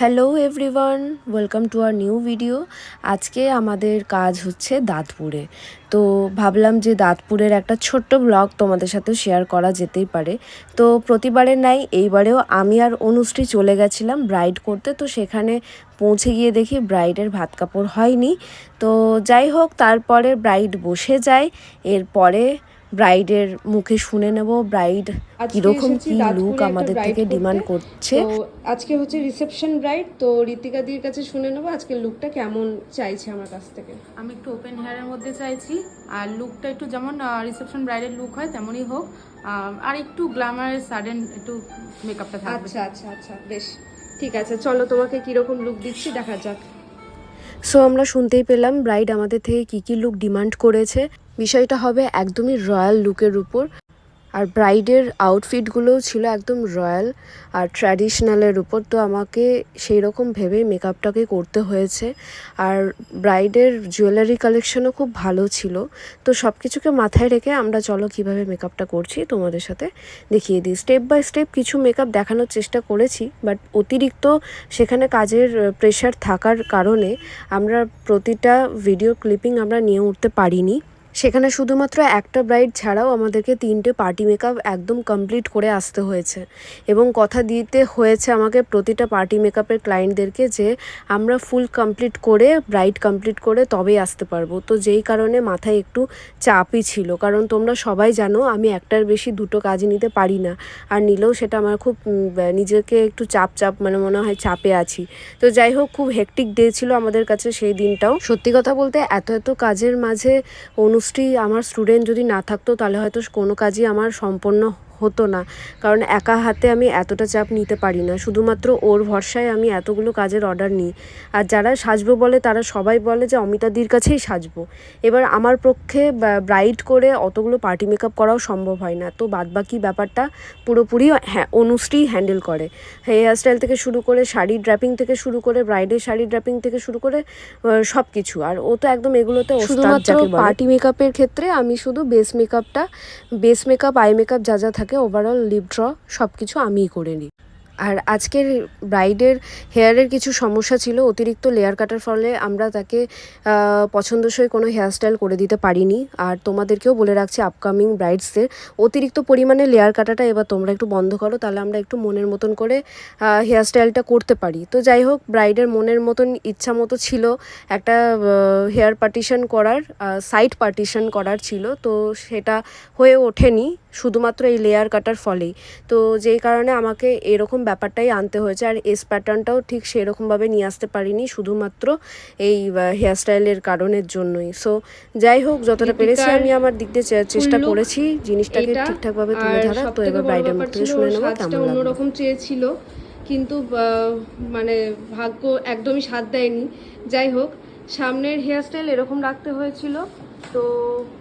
Hello everyone welcome to our new video আজকে আমাদের কাজ হচ্ছে দাঁতপুরে। তো ভাবলাম যে দাঁতপুরের একটা ছোট্ট ব্লগ তোমাদের সাথে শেয়ার করা যেতেই পারে। তো প্রতিবারের নাই এইবারেও আমি আর অনুশ্রী চলে গেছিলাম ব্রাইড করতে। তো সেখানে পৌঁছে গিয়ে দেখি ব্রাইডের ভাত কাপড় হয়নি। তো যাই হোক, তারপরে ব্রাইড বসে যায়। এরপরে ব্রাইডের মুখে শুনে নেব। ব্রাইড কীরকম এসেছি লুক আমাদের থেকে ডিমান্ড করছে? আজকে হচ্ছে রিসেপশন ব্রাইড তো ঋতিকা দির কাছে শুনে নেব আজকে লুকটা কেমন চাইছে আমার কাছ থেকে। আমি একটু ওপেন হেয়ারের মধ্যে চাইছি আর লুকটা একটু যেমন রিসেপশন ব্রাইডের লুক হয় তেমনই হোক। আর একটু গ্ল্যামার সাডেন একটু মেকআপটা থাকবে। আচ্ছা আচ্ছা আচ্ছা বেশ। ঠিক আছে চলো তোমাকে কীরকম লুক দিচ্ছি দেখা যাক। সো আমরা শুনতেই পেলাম ব্রাইড আমাদের থেকে কী কী লুক ডিমান্ড করেছে। বিষয়টা হবে একদমই রয়্যাল লুকের উপর। আর ব্রাইডের আউটফিটগুলোও ছিল একদম রয়্যাল আর ট্র্যাডিশনালের উপর। তো আমাকে সেই রকম ভেবেই মেকআপটাকে করতে হয়েছে। আর ব্রাইডের জুয়েলারি কালেকশনও খুব ভালো ছিল। তো সব কিছুকে মাথায় রেখে আমরা চলো কীভাবে মেকআপটা করছি তোমাদের সাথে দেখিয়ে দিই। স্টেপ বাই স্টেপ কিছু মেকআপ দেখানোর চেষ্টা করেছি বাট অতিরিক্ত সেখানে কাজের প্রেশার থাকার কারণে আমরা প্রতিটা ভিডিও ক্লিপিং আমরা নিয়ে উঠতে পারিনি। সেখানে শুধুমাত্র একটা ব্রাইড ছাড়াও আমাদেরকে তিনটে পার্টি মেকআপ একদম কমপ্লিট করে আসতে হয়েছে। এবং কথা দিতে হয়েছে আমাকে প্রতিটা পার্টি মেকআপের ক্লায়েন্টদেরকে যে আমরা ফুল কমপ্লিট করে, ব্রাইড কমপ্লিট করে তবেই আসতে পারব। তো যেই কারণে মাথায় একটু চাপই ছিল। কারণ তোমরা সবাই জানো, আমি একটার বেশি দুটো কাজ নিতে পারি না। আর নিলেও সেটা আমার খুব নিজেকে একটু চাপ চাপ মানে মনে হয় চাপে আছি। তো যাই হোক, খুব হেকটিক ডে ছিল আমাদের কাছে সেই দিনটাও। সত্যি কথা বলতে এত এত কাজের মাঝে অনুশ্রী আমার স্টুডেন্ট যদি না থাকতো তাহলে হয়তো কোনো কাজই আমার সম্পন্ন হতো না। কারণ একা হাতে আমি এতটা চাপ নিতে পারি না। শুধুমাত্র ওর ভরসায় আমি এতগুলো কাজের অর্ডার নিই। আর যারা সাজবো বলে তারা সবাই বলে যে অমিতাদির কাছেই সাজবো। এবার আমার পক্ষে ব্রাইড করে অতগুলো পার্টি মেকআপ করাও সম্ভব হয় না। তো বাদবাকি ব্যাপারটা পুরোপুরি হ্যাঁ অনুশ্রী হ্যান্ডেল করে। হেয়ার স্টাইল থেকে শুরু করে শাড়ি ড্র্যাপিং থেকে শুরু করে ব্রাইডের শাড়ি ড্র্যাপিং থেকে শুরু করে সব কিছু আর ও তো একদম এগুলোতে শুধুমাত্র পার্টি মেকআপের ক্ষেত্রে আমি শুধু বেস মেকআপটা বেস মেকআপ আই মেকআপ যা যা থাকে ওভারঅল লিপ ড্র সব কিছু আমিই করে নিই। আর আজকের ব্রাইডের হেয়ারের কিছু সমস্যা ছিল, অতিরিক্ত লেয়ার কাটার ফলে আমরা তাকে পছন্দসই কোনো হেয়ারস্টাইল করে দিতে পারিনি। আর তোমাদেরকেও বলে রাখছি আপকামিং ব্রাইডসদের অতিরিক্ত পরিমাণে লেয়ার কাটাটা এবার তোমরা একটু বন্ধ করো, তাহলে আমরা একটু মনের মতন করে হেয়ারস্টাইলটা করতে পারি। তো যাই হোক, ব্রাইডের মনের মতন ইচ্ছা মতো ছিল একটা হেয়ার পার্টিশন করার সাইড পার্টিশন করার ছিল, তো সেটা হয়ে ওঠেনি, শুধুমাত্র এই লেয়ার কাটার ফলেই। তো যেই কারণে আমাকে এরকম ব্যাপারটাই আনতে হয়েছে। আর এস প্যাটার্নটাও ঠিক সেরকমভাবে নিয়ে আসতে পারিনি শুধুমাত্র এই হেয়ারস্টাইলের কারণের জন্যই। সো যাই হোক যতটা পেরেছি আমি আমার দিক দিয়ে চেষ্টা করেছি জিনিসটাকে ঠিকঠাকভাবে তুলে ধরা। তো এবার ব্রাইডের মুখ থেকে শুনে নেব কেমন অন্যরকম চেয়েছিল কিন্তু মানে ভাগ্য একদমই সাথ দেয়নি। যাই হোক সামনের হেয়ারস্টাইল এরকম রাখতে হয়েছিল। তো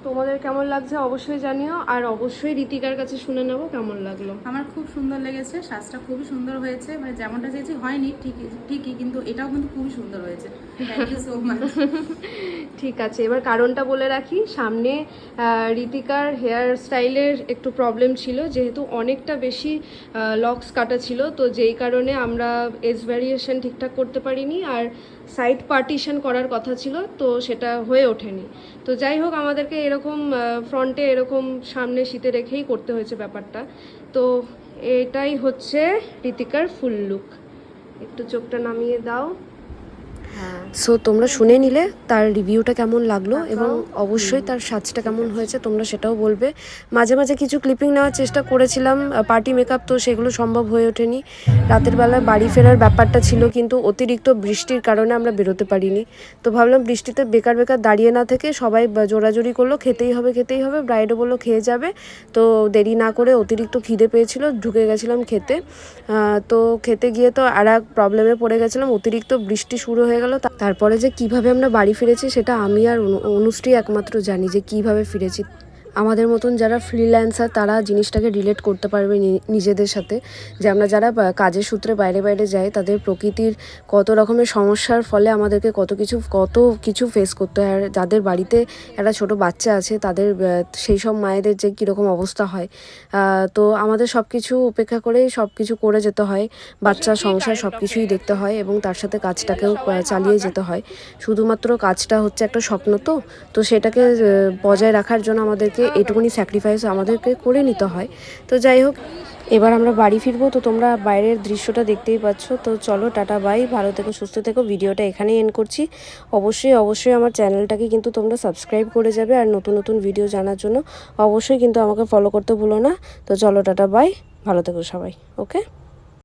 তোমাদের কেমন লাগছে অবশ্যই জানিও আর অবশ্যই ঋতিকার কাছে শুনে নেব কেমন লাগল। আমার খুব সুন্দর লেগেছে সাজটা খুবই সুন্দর হয়েছে মানে যেমনটা চেয়েছি হয়নি ঠিকই ঠিকই কিন্তু এটাও কিন্তু খুবই সুন্দর হয়েছে। থ্যাংক ইউ সো মাচ ঠিক আছে এবার কারণটা বলে রাখি সামনে রীতিকার হেয়ার স্টাইলের একটু প্রবলেম ছিল যেহেতু অনেকটা বেশি লক্স কাটা ছিল তো যেই কারণে আমরা এজ ভ্যারিয়েশন ঠিকঠাক করতে পারিনি আর সাইড পার্টিশন করার কথা ছিল তো সেটা হয়ে ওঠেনি। তো যাই হোক, আমাদেরকে এরকম ফ্রন্টে এরকম সামনে শীতে রেখেই করতে হয়েছে ব্যাপারটা। তো এটাই হচ্ছে ঋতিকার ফুল লুক একটু চোখটা নামিয়ে দাও। সো তোমরা শুনে নিলে তার রিভিউটা কেমন লাগল এবং অবশ্যই তার সাজটা কেমন হয়েছে তোমরা সেটাও বলবে। মাঝে মাঝে কিছু ক্লিপিং নেওয়ার চেষ্টা করেছিলাম পার্টি মেকআপ তো সেগুলো সম্ভব হয়ে ওঠেনি। রাতের বেলা বাড়ি ফেরার ব্যাপারটা ছিল কিন্তু অতিরিক্ত বৃষ্টির কারণে আমরা বেরোতে পারিনি। তো ভাবলাম বৃষ্টিতে বেকার বেকার দাঁড়িয়ে না থেকে সবাই জোরাজোরি করল খেতেই হবে খেতেই হবে ব্রাইডও বলল খেয়ে যাবে। তো দেরি না করে অতিরিক্ত খিদে পেয়েছিল ঢুকে গেছিলাম খেতে। তো খেতে গিয়ে তো আর এক প্রবলেমে পড়ে গেছিলাম অতিরিক্ত বৃষ্টি শুরু হয়ে গেল তারপরে যে কীভাবে আমরা বাড়ি ফিরেছি সেটা আমি আর অনু- অনুশ্রী একমাত্র জানি যে কীভাবে ফিরেছি। আমাদের মতন যারা ফ্রিল্যান্সার তারা জিনিসটাকে রিলেট করতে পারবে নিজেদের সাথে। যে আমরা যারা কাজের সূত্রে বাইরে বাইরে যাই, তাদের প্রকৃতির কত রকমের সমস্যার ফলে আমাদেরকে কত কিছু কত কিছু ফেস করতে হয়। আর যাদের বাড়িতে একটা ছোট বাচ্চা আছে, তাদের সেই সব মায়েদের যে কীরকম অবস্থা হয়। তো আমাদের সব কিছু উপেক্ষা করেই সব কিছু করে যেতে হয়। বাচ্চা, সংসার সব কিছুই দেখতে হয় এবং তার সাথে কাজটাকেও চালিয়ে যেতে হয়। শুধুমাত্র কাজটা হচ্ছে একটা স্বপ্ন তো? তো সেটাকে বজায় রাখার জন্য আমাদেরকে এটুকুনি স্যাক্রিফাইস আমাদেরকে করে নিতে হয়। তো যাই হোক, এবার আমরা বাড়ি ফিরবো। তো তোমরা বাইরের দৃশ্যটা দেখতেই পাচ্ছ। তো চলো, টাটা বাই ভালো থেকো, সুস্থ থেকো। ভিডিওটা এখানেই এন্ড করছি। অবশ্যই অবশ্যই আমার চ্যানেলটাকে কিন্তু তোমরা সাবস্ক্রাইব করে যাবে আর নতুন নতুন ভিডিও জানার জন্য অবশ্যই কিন্তু আমাকে ফলো করতে ভুলো না। তো চলো, টাটা বাই ভালো থেকো সবাই ওকে